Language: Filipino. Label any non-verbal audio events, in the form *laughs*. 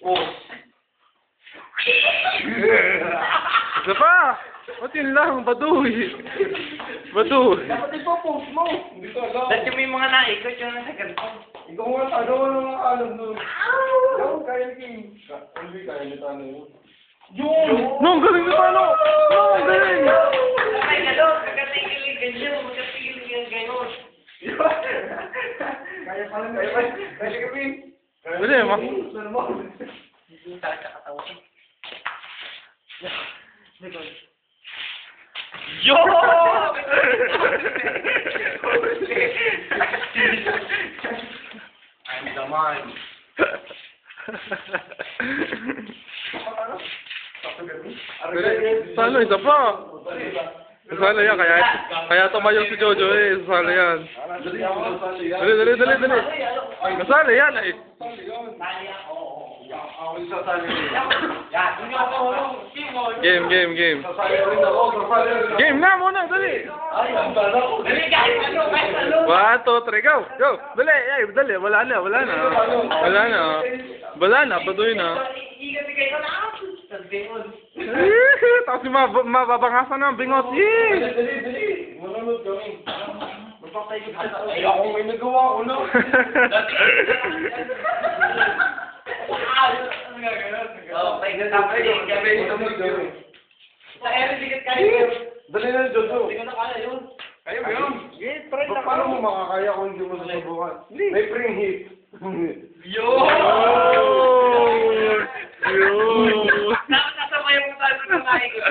Oh. Isa pa! Ba't yun lang? Baduy! Baduy! Dapat ipopost mo. Hindi ko alam. Dati may mga naikot yung nasa ganito. Ikaw nga, ano ano nga alam nun? Ikaw, kaya ki. Hindi kaya nito ano yun. Yun! No, ang galing na paano! No, ang galing! Ay, gano'n. Kagatigilig ganyan. Magkatigilig yung gano'n. Kaya pala, kaya pala. Kaya kami. Dali, ma. Yung talaga katawan. Yo! I'm the man. Salo, isa pa! Salo yan, kaya, kaya tumayo si Jojo eh, salo yan. Dali. Dali, dali, dali. Kasali yan eh. Game, game, game. Game na muna, dali! One, two, three, go! Go! Dali, ay, dali, wala na, wala na. Wala na. Wala na, baduy na. Ko na. Sabi mo. *laughs* Yung mab- mababangasan ng bingot. Yee! Dali, dali, dali. Manunod kami. Ay, ako may nagawa ko na. Oh, may ganda pa rin. Manunod kami. Sa ere, sigat kayo. Dali na, Jojo. Hindi ko na kaya yun. Kaya mo yun? Pa- Paano mo makakaya kung hindi mo susubukan? May spring heat. Yo! Oh! Yo! Dapat kasama yung tayo ng naikot.